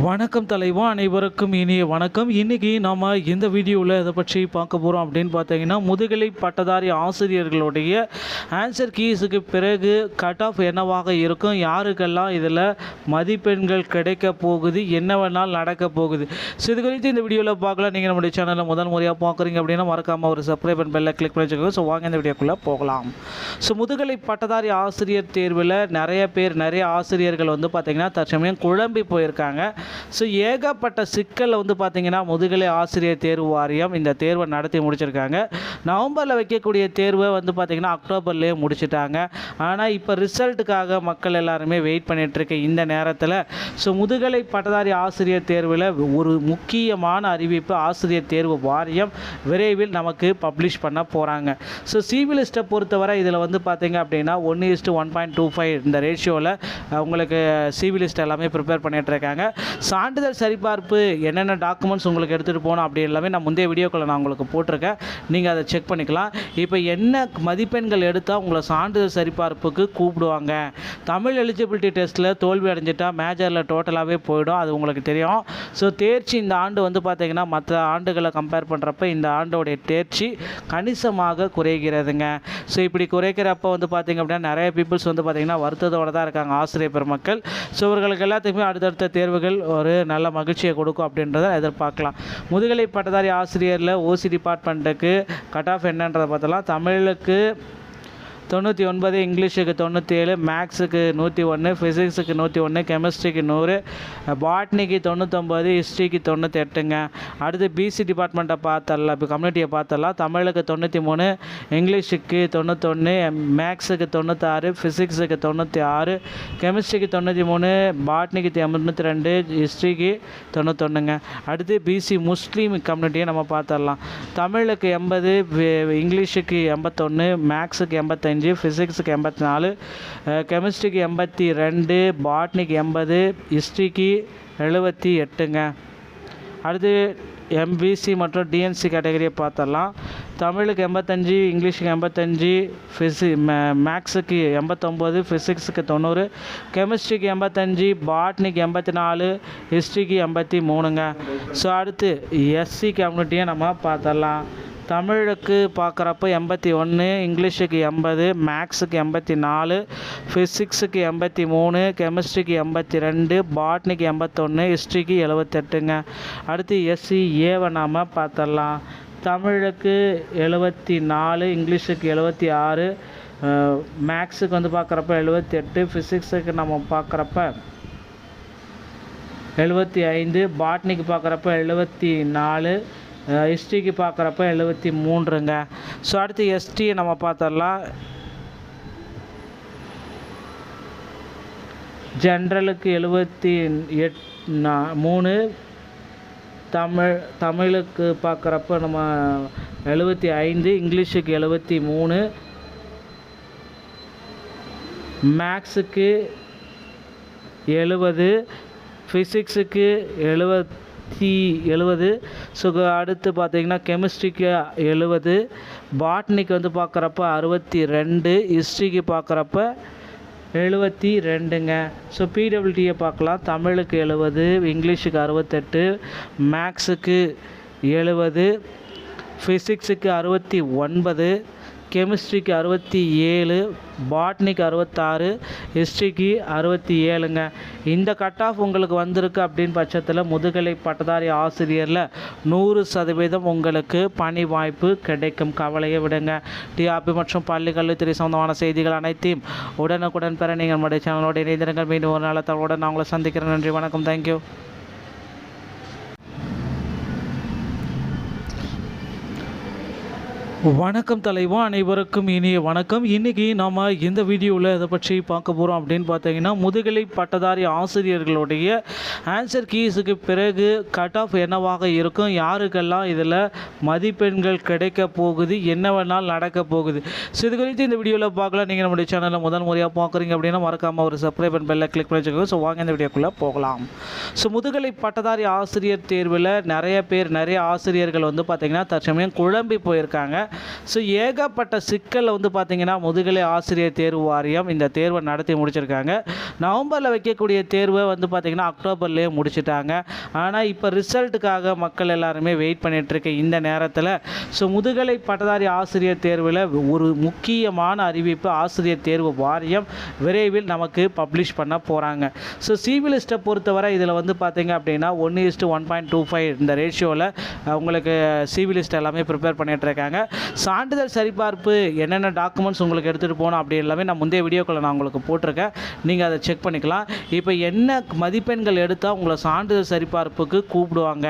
வணக்கம் தலைவா அனைவருக்கும் இனிய வணக்கம். இன்றைக்கி நாம் இந்த வீடியோவில் இதை பற்றி பார்க்க போகிறோம் அப்படின்னு பார்த்தீங்கன்னா முதுகலை பட்டதாரி ஆசிரியர்களுடைய ஆன்சர் கீஸுக்கு பிறகு கட் ஆஃப் என்னவாக இருக்கும்? யாருக்கெல்லாம் இதில் மதிப்பெண்கள் கிடைக்க போகுது? என்ன வேணாலும் நடக்க போகுது? ஸோ இது குறித்து இந்த வீடியோவில் பார்க்கலாம். நீங்கள் நம்முடைய சேனலில் முதல் முறையாக பார்க்குறீங்க அப்படின்னா மறக்காமல் ஒரு சப்ஸ்கிரைப் அண்ட் பெல்லை கிளிக் பண்ணி வச்சுக்கோங்க. ஸோ வாங்க இந்த வீடியோக்குள்ளே போகலாம். ஸோ முதுகலை பட்டதாரி ஆசிரியர் தேர்வில் நிறைய பேர் நிறைய ஆசிரியர்கள் வந்து பார்த்திங்கன்னா தற்சமயம் குழம்பி போயிருக்காங்க. ஸோ ஏகப்பட்ட சிக்கலில் வந்து பார்த்திங்கன்னா முதுகலை ஆசிரியர் தேர்வு வாரியம் இந்த தேர்வை நடத்தி முடிச்சிருக்காங்க. நவம்பரில் வைக்கக்கூடிய தேர்வை வந்து பார்த்திங்கன்னா அக்டோபர்லேயே முடிச்சிட்டாங்க. ஆனால் இப்போ ரிசல்ட்டுக்காக மக்கள் எல்லாருமே வெயிட் பண்ணிகிட்ருக்க இந்த நேரத்தில். ஸோ முதுகலை பட்டதாரி ஆசிரியர் தேர்வில் ஒரு முக்கியமான அறிவிப்பு ஆசிரியர் தேர்வு வாரியம் விரைவில் நமக்கு பப்ளிஷ் பண்ண போகிறாங்க ஸோ சிவிலிஸ்ட்டை பொறுத்தவரை இதில் வந்து பார்த்திங்க அப்படின்னா ஒன்று is to one point two five இந்த ரேஷியோவில் உங்களுக்கு சிவிலிஸ்ட் எல்லாமே ப்ரிப்பேர் பண்ணிகிட்ருக்காங்க இருக்காங்க. சான்றிதழ் சரிபார்ப்பு என்னென்ன டாக்குமெண்ட்ஸ் உங்களுக்கு எடுத்துகிட்டு போகணும் அப்படி எல்லாமே நான் முந்தைய வீடியோக்களை நான் உங்களுக்கு போட்டிருக்கேன். நீங்கள் அதை செக் பண்ணிக்கலாம். இப்போ என்ன மதிப்பெண்கள் எடுத்தால் உங்களை சான்றிதழ் சரிபார்ப்புக்கு கூப்பிடுவாங்க? தமிழ் எலிஜிபிலிட்டி டெஸ்ட்டில் தோல்வி அடைஞ்சிட்டா மேஜரில் டோட்டலாகவே போயிடும். அது உங்களுக்கு தெரியும். ஸோ தேர்ச்சி இந்த ஆண்டு வந்து பார்த்தீங்கன்னா மற்ற ஆண்டுகளை கம்பேர் பண்ணுறப்ப இந்த ஆண்டோடைய தேர்ச்சி கணிசமாக குறைகிறதுங்க. ஸோ இப்படி குறைக்கிறப்ப வந்து பார்த்திங்க அப்படின்னா நிறைய பீப்புள்ஸ் வந்து பார்த்திங்கன்னா வருத்தத்தோடு தான் இருக்காங்க ஆசிரியர் பெருமக்கள். ஸோ இவர்களுக்கு எல்லாத்துக்குமே அடுத்தடுத்த தேர்வுகள் ஒரு நல்ல மகிழ்ச்சியை கொடுக்கும் அப்படின்றத எதிர்பார்க்கலாம். முதுகலை பட்டதாரி ஆசிரியரில் ஓசி டிபார்ட்மெண்ட்டுக்கு கட் ஆஃப் என்னன்றதை பார்த்தலாம். தமிழுக்கு தொண்ணூற்றி ஒன்பது இங்கிலீஷுக்கு தொண்ணூற்றி ஏழு மேக்ஸுக்கு நூற்றி ஒன்று ஃபிசிக்ஸுக்கு நூற்றி ஒன்று கெமிஸ்ட்ரிக்கு நூறு பாட்னிக்கு தொண்ணூற்றொம்பது ஹிஸ்ட்ரிக்கு தொண்ணூற்றி எட்டுங்க அடுத்து பிசி டிபார்ட்மெண்ட்டை பார்த்தரலாம் இப்போ கம்யூனிட்டியை பார்த்தரலாம் தமிழுக்கு தொண்ணூற்றி மூணு இங்கிலீஷுக்கு தொண்ணூத்தொன்று மேக்ஸுக்கு தொண்ணூத்தாறு ஃபிசிக்ஸுக்கு தொண்ணூற்றி ஆறு கெமிஸ்ட்ரிக்கு தொண்ணூற்றி மூணு பாட்னிக்கு தொண்ணூற்றி ரெண்டு ஹிஸ்ட்ரிக்கு தொண்ணூத்தொன்றுங்க அடுத்து பிசி முஸ்லீம் கம்யூனிட்டியை நம்ம பார்த்தரலாம் தமிழுக்கு எண்பது இங்கிலீஷுக்கு எண்பத்தொன்று மேக்ஸுக்கு எண்பத்தஞ்சு ஃபிசிக்ஸுக்கு எண்பத்தி நாலு கெமிஸ்ட்ரிக்கு எண்பத்தி ரெண்டு பாட்னிக்கு எண்பது ஹிஸ்ட்ரிக்கு எழுபத்தி எட்டுங்க. அடுத்து எம்பிசி மற்றும் டிஎன்சி கேட்டகரியை பார்த்தரலாம் தமிழுக்கு எண்பத்தஞ்சு இங்கிலீஷுக்கு எண்பத்தஞ்சு ஃபிசி மேக்ஸுக்கு எண்பத்தொம்போது ஃபிசிக்ஸுக்கு தொண்ணூறு கெமிஸ்ட்ரிக்கு எண்பத்தஞ்சு பாட்னிக்கு எண்பத்தி நாலு ஹிஸ்ட்ரிக்கு எண்பத்தி மூணுங்க. ஸோ அடுத்து எஸ்சி கம்யூனிட்டியை நம்ம பார்த்தரலாம் தமிழுக்கு பார்க்குறப்ப எண்பத்தி ஒன்று இங்கிலீஷுக்கு எண்பது மேக்ஸுக்கு எண்பத்தி நாலு ஃபிசிக்ஸுக்கு எண்பத்தி மூணு கெமிஸ்ட்ரிக்கு எண்பத்தி ரெண்டு பாட்னிக்கு எண்பத்தொன்று ஹிஸ்ட்ரிக்கு எழுபத்தெட்டுங்க அடுத்து எஸ்சி ஏவை நாம் பார்த்துடலாம். தமிழுக்கு எழுபத்தி நாலு இங்கிலீஷுக்கு எழுபத்தி ஆறு மேக்ஸுக்கு வந்து பார்க்குறப்ப எழுபத்தி எட்டு ஃபிசிக்ஸுக்கு நம்ம பார்க்குறப்ப எழுபத்தி ஐந்து பாட்னிக்கு பார்க்குறப்ப எழுபத்தி நாலு ஹிஸ்ட்ரிக்கு பார்க்குறப்ப எழுபத்தி மூன்றுங்க. ஸோ அடுத்து எஸ்டியை நம்ம பார்த்துடலாம். ஜென்ரலுக்கு எழுபத்தி எட் நா- மூணு. தமிழ் தமிழுக்கு பார்க்குறப்ப நம்ம எழுபத்தி ஐந்து இங்கிலீஷுக்கு எழுபத்தி மூணு. மேக்ஸுக்கு எழுபது ஃபிசிக்ஸுக்கு எழுபத்தி எழுபது. ஸோ அடுத்து பார்த்திங்கன்னா கெமிஸ்ட்ரிக்கு எழுபது. பாட்னிக்கு வந்து பார்க்குறப்ப அறுபத்தி ரெண்டு ஹிஸ்ட்ரிக்கு பார்க்குறப்ப எழுபத்தி ரெண்டுங்க ஸோ பிடபிள்யூடியை பார்க்கலாம். தமிழுக்கு எழுபது இங்கிலீஷுக்கு அறுபத்தெட்டு மேக்ஸுக்கு எழுபது ஃபிசிக்ஸுக்கு அறுபத்தி ஒன்பது கெமிஸ்ட்ரிக்கு அறுபத்தி ஏழு பாட்னிக்கு அறுபத்தாறு ஹிஸ்ட்ரிக்கு அறுபத்தி ஏழுங்க. இந்த கட் ஆஃப் உங்களுக்கு வந்திருக்கு அப்படின்னு பட்சத்தில் முதுகலை பட்டதாரி ஆசிரியரில் நூறு சதவீதம் உங்களுக்கு பணி வாய்ப்பு கிடைக்கும். கவலையை விடுங்க. டிஆர்பி மற்றும் பள்ளி கல்வித்துறை சொந்தமான செய்திகள் அனைத்தையும் உடனுக்குடன் பெற நீங்கள் நம்முடைய சேனலோட இணைந்திருங்கள். மீண்டும் ஒரு நல்ல தகவலுடன் நான் உங்களை சந்திக்கிறேன். நன்றி வணக்கம். தேங்க்யூ வணக்கம் தலைவா அனைவருக்கும் இனிய வணக்கம். இன்றைக்கி நாம் இந்த வீடியோவில் இதை பற்றி பார்க்க போகிறோம் அப்படின்னு பார்த்தீங்கன்னா முதுகலை பட்டதாரி ஆசிரியர்களுடைய ஆன்சர் கீஸுக்கு பிறகு கட் ஆஃப் என்னவாக இருக்கும்? யாருக்கெல்லாம் இதில் மதிப்பெண்கள் கிடைக்க போகுது? என்ன வேணாலும் நடக்க போகுது? ஸோ இது குறித்து இந்த வீடியோவில் பார்க்கலாம். நீங்கள் நம்முடைய சேனலில் முதல் முறையாக பார்க்குறீங்க அப்படின்னா மறக்காமல் ஒரு சப்ஸ்கிரைப் அண்ட் பெல்லை கிளிக் பண்ணி வச்சுக்கோங்க ஸோ வாங்க இந்த வீடியோக்குள்ளே போகலாம். ஸோ முதுகலை பட்டதாரி ஆசிரியர் தேர்வில் நிறைய பேர் நிறைய ஆசிரியர்கள் வந்து பார்த்திங்கன்னா தற்சமயம் குழம்பி போயிருக்காங்க. ஸோ ஏகப்பட்ட சிக்கலில் வந்து பார்த்திங்கன்னா முதுகலை ஆசிரியர் தேர்வு வாரியம் இந்த தேர்வை நடத்தி முடிச்சிருக்காங்க. நவம்பரில் வைக்கக்கூடிய தேர்வை வந்து பார்த்திங்கன்னா அக்டோபர்லேயே முடிச்சிட்டாங்க. ஆனால் இப்போ ரிசல்ட்டுக்காக மக்கள் எல்லாருமே வெயிட் பண்ணிகிட்ருக்கு இந்த நேரத்தில் ஸோ முதுகலை பட்டதாரி ஆசிரியர் தேர்வில் ஒரு முக்கியமான அறிவிப்பு ஆசிரியர் தேர்வு வாரியம் விரைவில் நமக்கு பப்ளிஷ் பண்ண போகிறாங்க ஸோ சிவிலிஸ்ட்டை பொறுத்தவரை இதில் வந்து பார்த்தீங்க அப்படின்னா ஒன்று is to one point two five இந்த ரேஷியோவில் உங்களுக்கு சிவிலிஸ்ட் எல்லாமே ப்ரிப்பேர் பண்ணிகிட்ருக்காங்க இருக்காங்க. சான்றிதழ் சரிபார்ப்பு என்னென்ன டாக்குமெண்ட்ஸ் உங்களுக்கு எடுத்துகிட்டு போகணும் அப்படி எல்லாமே நான் முந்தைய வீடியோக்களை நான் உங்களுக்கு போட்டிருக்கேன். நீங்கள் அதை செக் பண்ணிக்கலாம். இப்போ என்ன மதிப்பெண்கள் எடுத்தால் உங்களை சான்றிதழ் சரிபார்ப்புக்கு கூப்பிடுவாங்க?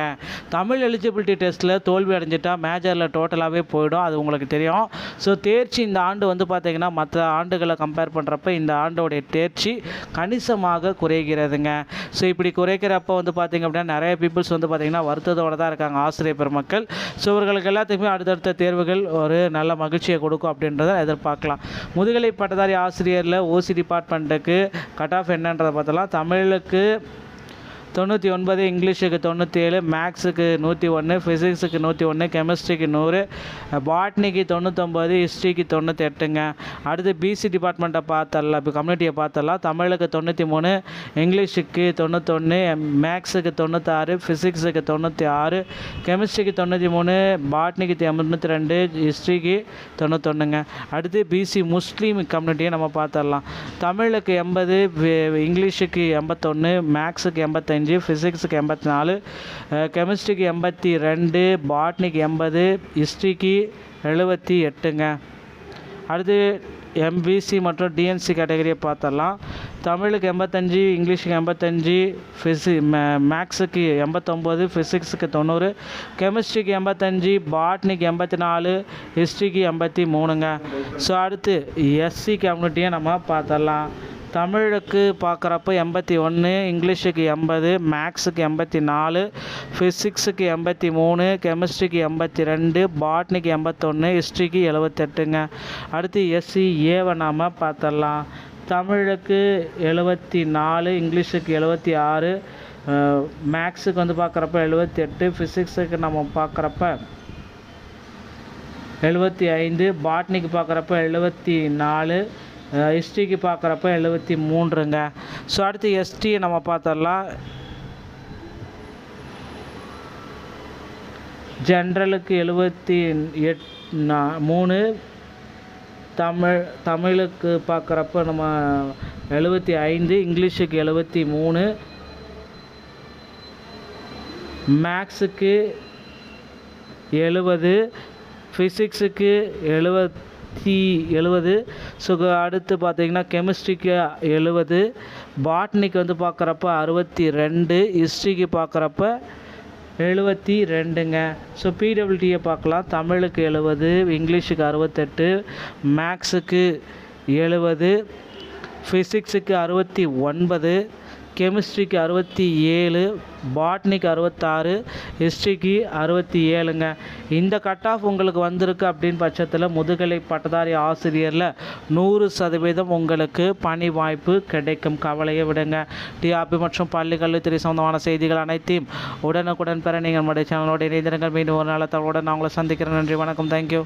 தமிழ் எலிஜிபிலிட்டி டெஸ்ட்டில் தோல்வி அடைஞ்சிட்டா மேஜரில் டோட்டலாகவே போயிடும். அது உங்களுக்கு தெரியும். ஸோ தேர்ச்சி இந்த ஆண்டு வந்து பார்த்தீங்கன்னா மற்ற ஆண்டுகளை கம்பேர் பண்ணுறப்ப இந்த ஆண்டோடைய தேர்ச்சி கணிசமாக குறைகிறதுங்க. ஸோ இப்படி குறைக்கிறப்ப வந்து பார்த்திங்க அப்படின்னா நிறைய பீப்புள்ஸ் வந்து பார்த்திங்கன்னா வருத்தத்தோடு தான் இருக்காங்க ஆசிரியர் பெருமக்கள். ஸோ இவர்களுக்கு எல்லாத்துக்குமே அடுத்தடுத்த தேர்வுகள் ஒரு நல்ல மகிழ்ச்சியை கொடுக்கும் அப்படின்றத எதிர்பார்க்கலாம். முதுகலை பட்டதாரி ஆசிரியரில் ஓசி டிபார்ட்மெண்ட்டுக்கு கட் ஆஃப் என்னன்றதை பார்த்தலாம். தமிழுக்கு தொண்ணூற்றி ஒன்பது இங்கிலீஷுக்கு தொண்ணூற்றி ஏழு மேக்ஸுக்கு நூற்றி ஒன்று ஃபிசிக்ஸுக்கு நூற்றி ஒன்று கெமிஸ்ட்ரிக்கு நூறு பாட்னிக்கு தொண்ணூற்றொம்பது ஹிஸ்ட்ரிக்கு தொண்ணூற்றி எட்டுங்க அடுத்து பிசி டிபார்ட்மெண்ட்டை பார்த்தரலாம் இப்போ கம்யூனிட்டியை பார்த்தரலாம் தமிழுக்கு தொண்ணூற்றி மூணு இங்கிலீஷுக்கு தொண்ணூத்தொன்று மேக்ஸுக்கு தொண்ணூற்றாறு ஃபிசிக்ஸுக்கு தொண்ணூற்றி ஆறு கெமிஸ்ட்ரிக்கு தொண்ணூற்றி மூணு பாட்னிக்கு தொண்ணூற்றி ரெண்டு ஹிஸ்ட்ரிக்கு தொண்ணூத்தொன்றுங்க அடுத்து பிசி முஸ்லீம் கம்யூனிட்டியை நம்ம பார்த்தரலாம். தமிழுக்கு எண்பது இங்கிலீஷுக்கு எண்பத்தொன்று மேக்ஸுக்கு எண்பத்தஞ்சு ஃபிசிக்ஸுக்கு எண்பத்தி நாலு கெமிஸ்ட்ரிக்கு எண்பத்தி ரெண்டு பாட்னிக்கு எண்பது ஹிஸ்ட்ரிக்கு எழுபத்தி எட்டுங்க. அடுத்து எம்பிசி மற்றும் டிஎன்சி கேட்டகரியை பார்த்தரலாம் தமிழுக்கு எண்பத்தஞ்சு இங்கிலீஷுக்கு எண்பத்தஞ்சு ஃபிசி மேக்ஸுக்கு எண்பத்தொம்போது ஃபிசிக்ஸுக்கு தொண்ணூறு கெமிஸ்ட்ரிக்கு எண்பத்தஞ்சு பாட்னிக்கு எண்பத்தி நாலு ஹிஸ்ட்ரிக்கு எண்பத்தி மூணுங்க. ஸோ அடுத்து எஸ்சி கம்யூனிட்டியை நம்ம பார்த்தரலாம் தமிழுக்கு பார்க்குறப்ப எண்பத்தி ஒன்று இங்கிலீஷுக்கு எண்பது மேக்ஸுக்கு எண்பத்தி நாலு ஃபிசிக்ஸுக்கு எண்பத்தி மூணு கெமிஸ்ட்ரிக்கு எண்பத்தி ரெண்டு பாட்னிக்கு எண்பத்தொன்று ஹிஸ்ட்ரிக்கு எழுபத்தெட்டுங்க அடுத்து எஸ்சி ஏவை நாம் பார்த்துடலாம். தமிழுக்கு எழுபத்தி நாலு இங்கிலீஷுக்கு எழுபத்தி ஆறு மேக்ஸுக்கு வந்து பார்க்குறப்ப எழுபத்தி எட்டு ஃபிசிக்ஸுக்கு நம்ம பார்க்குறப்ப எழுபத்தி ஐந்து பாட்னிக்கு பார்க்குறப்ப எழுபத்தி நாலு ஹிஸ்ட்ரிக்கு பார்க்குறப்ப எழுபத்தி மூன்றுங்க. ஸோ அடுத்து எஸ்டியை நம்ம பார்த்தரலாம் ஜென்ரலுக்கு எழுபத்தி எட் நா- மூணு. தமிழ் தமிழுக்கு பார்க்குறப்ப நம்ம எழுபத்தி ஐந்து இங்கிலீஷுக்கு எழுபத்தி மூணு. மேக்ஸுக்கு எழுபது ஃபிசிக்ஸுக்கு எழுபத்தி எழுபது. ஸோ அடுத்து பார்த்தீங்கன்னா கெமிஸ்ட்ரிக்கு எழுபது. பாட்னிக்கு வந்து பார்க்குறப்ப அறுபத்தி ரெண்டு. ஹிஸ்ட்ரிக்கு பார்க்குறப்ப எழுபத்தி ரெண்டுங்க. ஸோ பிடபிள்யூடியை பார்க்கலாம். தமிழுக்கு எழுபது இங்கிலீஷுக்கு அறுபத்தெட்டு மேக்ஸுக்கு எழுபது ஃபிசிக்ஸுக்கு அறுபத்தி ஒன்பது கெமிஸ்ட்ரிக்கு அறுபத்தி ஏழு பாட்னிக்கு அறுபத்தாறு ஹிஸ்ட்ரிக்கு அறுபத்தி ஏழுங்க. இந்த கட் ஆஃப் உங்களுக்கு வந்திருக்கு அப்படின்னு பட்சத்தில் முதுகலை பட்டதாரி ஆசிரியரில் நூறு சதவீதம் உங்களுக்கு பணி வாய்ப்பு கிடைக்கும். கவலையை விடுங்க. டிஆர்பி மற்றும் பள்ளி கல்வித்துறை சொந்தமான செய்திகள் அனைத்தையும் உடனுக்குடன் பெற நீங்கள் நம்முடைய சேனலோட இணைந்திருங்கள். மீண்டும் ஒரு நல்ல நான் உங்களை சந்திக்கிறேன். நன்றி வணக்கம். தேங்க்யூ